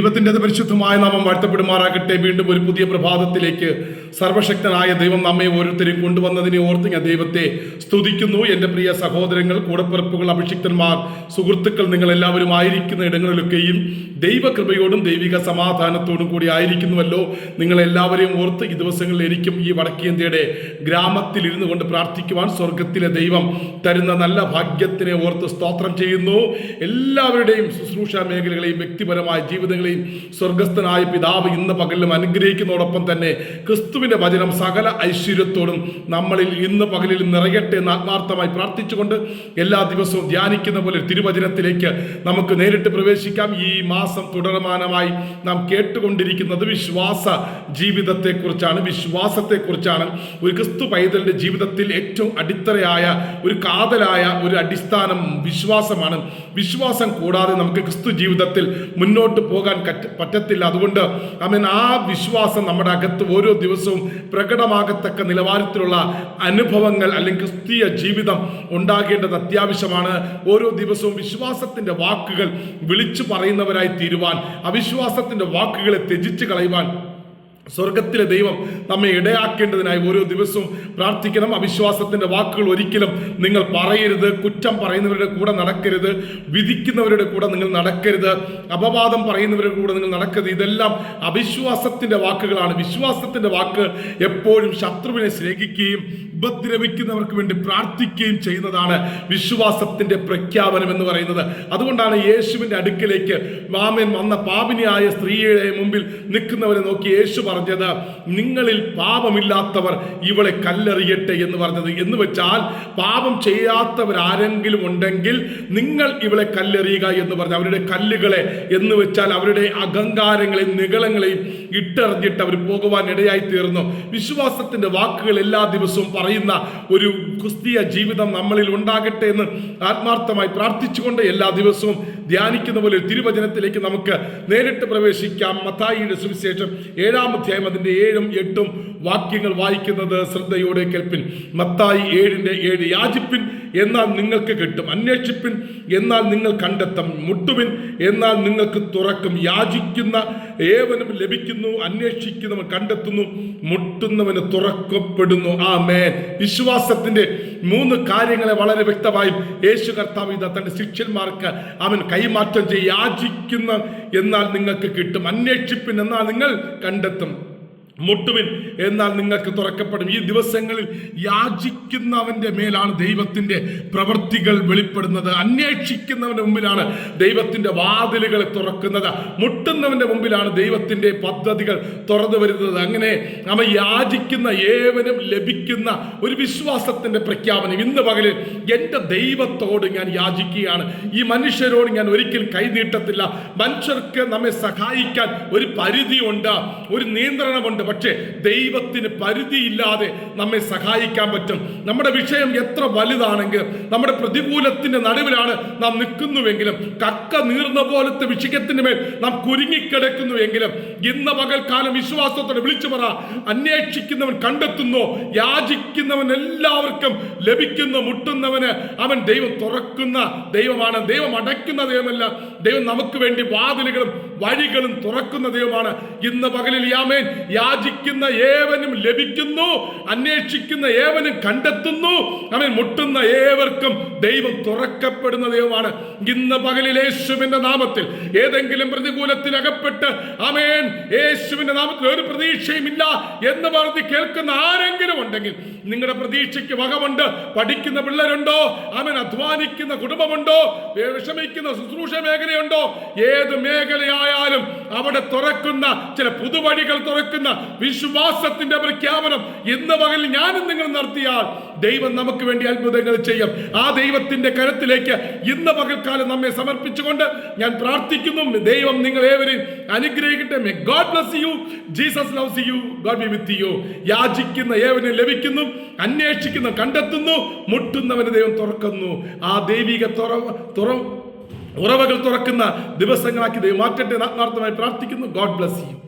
ദൈവത്തിന്റെ പരിശുദ്ധമായ നാമം വാഴ്ത്തപ്പെടുമാറാകട്ടെ. വീണ്ടും ഒരു പുതിയ പ്രഭാതത്തിലേക്ക് സർവശക്തനായ ദൈവം നമ്മെ ഓരോരുത്തരെയും കൊണ്ടുവന്നതിനെ ഓർത്ത് ഞാൻ ദൈവത്തെ സ്തുതിക്കുന്നു. എന്റെ പ്രിയ സഹോദരങ്ങൾ കൂടപ്പിറപ്പുകൾ അഭിഷിക്തന്മാർ സുഹൃത്തുക്കൾ നിങ്ങൾ എല്ലാവരും ആയിരിക്കുന്ന ഇടങ്ങളിലൊക്കെയും ദൈവകൃപയോടും ദൈവിക സമാധാനത്തോടും കൂടി ആയിരിക്കുന്നുവല്ലോ. നിങ്ങൾ എല്ലാവരെയും ഓർത്ത് ഈ ദിവസങ്ങളിൽ എനിക്കും ഈ വടക്കേന്ത്യയുടെ ഗ്രാമത്തിൽ ഇരുന്നു കൊണ്ട് പ്രാർത്ഥിക്കുവാൻ സ്വർഗത്തിലെ ദൈവം തരുന്ന നല്ല ഭാഗ്യത്തിനെ ഓർത്ത് സ്തോത്രം ചെയ്യുന്നു. എല്ലാവരുടെയും ശുശ്രൂഷ മേഖലകളെയും വ്യക്തിപരമായ ജീവിതങ്ങളെയും സ്വർഗസ്ഥനായ പിതാവ് ഇന്ന് പകലിലും അനുഗ്രഹിക്കുന്നതോടൊപ്പം തന്നെ ക്രിസ്തുവിന്റെ വചനം സകല ഐശ്വര്യത്തോടും നമ്മളിൽ ഇന്ന് പകലിൽ നിറയട്ടെ എന്ന് ആത്മാർത്ഥമായി പ്രാർത്ഥിച്ചുകൊണ്ട് എല്ലാ ദിവസവും ധ്യാനിക്കുന്ന പോലെ തിരുവചനത്തിലേക്ക് നമുക്ക് നേരിട്ട് പ്രവേശിക്കാം. ഈ മാസം തുടർമാനമായി നാം കേട്ടുകൊണ്ടിരിക്കുന്നത് വിശ്വാസ ജീവിതത്തെക്കുറിച്ചാണ്. വിശ്വാസത്തെക്കുറിച്ചാണ്. ഒരു ക്രിസ്തു പൈതലിന്റെ ജീവിതത്തിൽ ഏറ്റവും അടിത്തറയായ ഒരു കാതലായ ഒരു അടിസ്ഥാനം വിശ്വാസമാണ്. വിശ്വാസം കൂടാതെ നമുക്ക് ക്രിസ്തു ജീവിതത്തിൽ മുന്നോട്ട് പോകാൻ കറ്റ- പറ്റത്തില്ല. അതുകൊണ്ട് അമീൻ ആ വിശ്വാസം നമ്മുടെ അകത്ത് ഓരോ ദിവസവും പ്രകടമാകത്തക്ക നിലവാരത്തിലുള്ള അനുഭവങ്ങൾ അല്ലെങ്കിൽ ക്രിസ്തീയ ജീവിതം ഉണ്ടാകേണ്ടത് അത്യാവശ്യമാണ്. ഓരോ ദിവസവും വിശ്വാസത്തിന്റെ വാക്കുകൾ വിളിച്ചു പറയുന്നവരായി തീരുവാൻ അവിശ്വാസത്തിന്റെ വാക്കുകളെ ത്യജിച്ച് കളയുവാൻ സ്വർഗത്തിലെ ദൈവം നമ്മെ ഇടയാക്കേണ്ടതിനായി ഓരോ ദിവസവും പ്രാർത്ഥിക്കണം. അവിശ്വാസത്തിന്റെ വാക്കുകൾ ഒരിക്കലും നിങ്ങൾ പറയരുത്. കുറ്റം പറയുന്നവരുടെ കൂടെ നടക്കരുത്. വിധിക്കുന്നവരുടെ കൂടെ നിങ്ങൾ നടക്കരുത്. അപവാദം പറയുന്നവരുടെ കൂടെ നിങ്ങൾ നടക്കരുത്. ഇതെല്ലാം അവിശ്വാസത്തിന്റെ വാക്കുകളാണ്. വിശ്വാസത്തിന്റെ വാക്ക് എപ്പോഴും ശത്രുവിനെ സ്നേഹിക്കുകയും ഉപദ്രവിക്കുന്നവർക്ക് വേണ്ടി പ്രാർത്ഥിക്കുകയും ചെയ്യുന്നതാണ് വിശ്വാസത്തിന്റെ പ്രഖ്യാപനം എന്ന് പറയുന്നത്. അതുകൊണ്ടാണ് യേശുവിന്റെ അടുക്കിലേക്ക് മാമൻ വന്ന പാപിനിയായ സ്ത്രീയുടെ മുമ്പിൽ നിൽക്കുന്നവരെ നോക്കി യേശു പറഞ്ഞത് നിങ്ങളിൽ പാപമില്ലാത്തവർ ഇവളെ കല്ലെറിയട്ടെ എന്ന് പറഞ്ഞത്. എന്ന് വെച്ചാൽ പാപം ചെയ്യാത്തവരാരെങ്കിലും ഉണ്ടെങ്കിൽ നിങ്ങൾ ഇവളെ കല്ലെറിയുക എന്ന് പറഞ്ഞു അവരുടെ കല്ലുകളെ എന്ന് വെച്ചാൽ അവരുടെ അഹങ്കാരങ്ങളെയും നികളങ്ങളെയും ഇട്ടെറിഞ്ഞിട്ട് അവർ പോകുവാൻ ഇടയായി തീർന്നു. വിശ്വാസത്തിന്റെ വാക്കുകൾ എല്ലാ ദിവസവും പറയുന്ന ഒരു ക്രിസ്തീയ ജീവിതം നമ്മളിൽ ഉണ്ടാകട്ടെ എന്ന് ആത്മാർത്ഥമായി പ്രാർത്ഥിച്ചുകൊണ്ട് എല്ലാ ദിവസവും ധ്യാനിക്കുന്ന പോലെ തിരുവചനത്തിലേക്ക് നമുക്ക് നേരിട്ട് പ്രവേശിക്കാം. മത്തായിയുടെ സുവിശേഷം ഏഴാം അധ്യായം അതിന്റെ ഏഴും എട്ടും വാക്യങ്ങൾ വായിക്കുന്നത് ശ്രദ്ധയോടെ കേൾപ്പിൻ. മത്തായി ഏഴിന്റെ ഏഴ് യാചിപ്പിൻ. എന്നാൽ നിങ്ങൾക്ക് കിട്ടും. അന്വേഷിപ്പിൻ. എന്നാൽ നിങ്ങൾ കണ്ടെത്തും. മുട്ടുവിൻ. എന്നാൽ നിങ്ങൾക്ക് തുറക്കും. യാചിക്കുന്ന ഏവനും ലഭിക്കുന്നു. അന്വേഷിക്കുന്നവൻ കണ്ടെത്തുന്നു. മുട്ടുന്നവന് തുറക്കപ്പെടുന്നു. ആ മേൻ വിശ്വാസത്തിന്റെ മൂന്ന് കാര്യങ്ങളെ വളരെ വ്യക്തമായും യേശു കർത്താവ് ഇതാ തന്റെ ശിഷ്യന്മാർക്ക് അവൻ കൈമാറ്റം ചെയ്യാചിക്കുന്ന എന്നാൽ നിങ്ങൾക്ക് കിട്ടും. അന്വേഷിപ്പിൻ. എന്നാൽ നിങ്ങൾ കണ്ടെത്തും. മുട്ടുവിൻ. എന്നാൽ നിങ്ങൾക്ക് തുറക്കപ്പെടും. ഈ ദിവസങ്ങളിൽ യാചിക്കുന്നവന്റെ മേലാണ് ദൈവത്തിന്റെ പ്രവൃത്തികൾ വെളിപ്പെടുന്നത്. അന്വേഷിക്കുന്നവന്റെ മുമ്പിലാണ് ദൈവത്തിന്റെ വാതിലുകൾ തുറക്കുന്നത്. മുട്ടുന്നവന്റെ മുമ്പിലാണ് ദൈവത്തിന്റെ പദ്ധതികൾ തുറന്നു വരുന്നത്. അങ്ങനെ അവ യാചിക്കുന്ന ഏവനും ലഭിക്കുന്ന ഒരു വിശ്വാസത്തിന്റെ പ്രഖ്യാപനം. ഇന്ന് പകലിൽ എന്റെ ദൈവത്തോട് ഞാൻ യാചിക്കുകയാണ്. ഈ മനുഷ്യരോട് ഞാൻ ഒരിക്കലും കൈനീട്ടത്തില്ല. മനുഷ്യർക്ക് നമ്മെ സഹായിക്കാൻ ഒരു പരിധിയുണ്ട് ഒരു നിയന്ത്രണമുണ്ട്. പക്ഷേ ദൈവത്തിന് പരിധിയില്ലാതെ നമ്മെ സഹായിക്കാൻ പറ്റും. നമ്മുടെ വിഷയം എത്ര വലുതാണെങ്കിലും നമ്മുടെ പ്രതികൂലത്തിന്റെ നടുവിലാണ് നാം നിൽക്കുന്നുവെങ്കിലും കക്ക നീർന്ന പോലത്തെ വിഷയത്തിന് മേൽ നാം കുരുങ്ങിക്കിടക്കുന്നുവെങ്കിലും ഇന്ന് പകൽക്കാലം വിശ്വാസത്തോടെ വിളിച്ചു പറ അന്വേഷിക്കുന്നവൻ കണ്ടെത്തുന്നു യാചിക്കുന്നവൻ എല്ലാവർക്കും ലഭിക്കുന്നു മുട്ടുന്നവന് അവൻ ദൈവം തുറക്കുന്ന ദൈവമാണ് ദൈവം അടയ്ക്കുന്ന ദൈവമല്ല ദൈവം നമുക്ക് വേണ്ടി വാതിലുകളും വഴികളും തുറക്കുന്ന ദൈവമാണ്. ഇന്ന് പകലിൽ യാമേൻ യാചിക്കുന്ന ഏവനും ലഭിക്കുന്നു. അന്വേഷിക്കുന്ന ഏവനും കണ്ടെത്തുന്നു. അവൻ മുട്ടുന്ന ഏവർക്കും ദൈവം തുറക്കപ്പെടുന്ന ദൈവമാണ്. ഇന്ന് പകലിൽ യേശുവിന്റെ നാമത്തിൽ ഏതെങ്കിലും പ്രതികൂലത്തിൽ അകപ്പെട്ട് അമേൻ യേശുവിന്റെ നാമത്തിൽ ഒരു പ്രതീക്ഷയും ഇല്ല എന്ന് പറഞ്ഞ് കേൾക്കുന്ന ആരെങ്കിലും ഉണ്ടെങ്കിൽ നിങ്ങളുടെ പ്രതീക്ഷയ്ക്ക് വകമുണ്ട്. പഠിക്കുന്ന പിള്ളേരുണ്ടോ? അവൻ അധ്വാനിക്കുന്ന കുടുംബമുണ്ടോ? വിഷമിക്കുന്ന ശുശ്രൂഷ മേഖലയുണ്ടോ? ഏത് മേഖലയായാലും അവിടെ തുറക്കുന്ന ചില പുതുവഴികൾ തുറക്കുന്ന വിശ്വാസത്തിന്റെ പ്രഖ്യാപനം ഇന്ന് വകയിൽ ഞാനും നിങ്ങൾ നടത്തിയാൽ ദൈവം നമുക്ക് വേണ്ടി അത്ഭുതങ്ങൾ ചെയ്യും. ആ ദൈവത്തിന്റെ കരത്തിലേക്ക് ഇന്ന് പകൽക്കാലം നമ്മെ സമർപ്പിച്ചുകൊണ്ട് ഞാൻ പ്രാർത്ഥിക്കുന്നു. ദൈവം നിങ്ങൾ ഏവരെയും അനുഗ്രഹിക്കട്ടെ God bless you Jesus loves you God be with you യാചിക്കുന്ന ഏവനെ ലഭിക്കുന്നു. അന്വേഷിക്കുന്ന കണ്ടെത്തുന്നു. മുട്ടുന്നവന് ദൈവം തുറക്കുന്നു. ആ ദൈവിക തുറ തുറ ഉറവകൾ തുറക്കുന്ന ദിവസങ്ങളാക്കി ദൈവം മാറ്റട്ടെ ആത്മാർത്ഥമായി പ്രാർത്ഥിക്കുന്നു. God bless U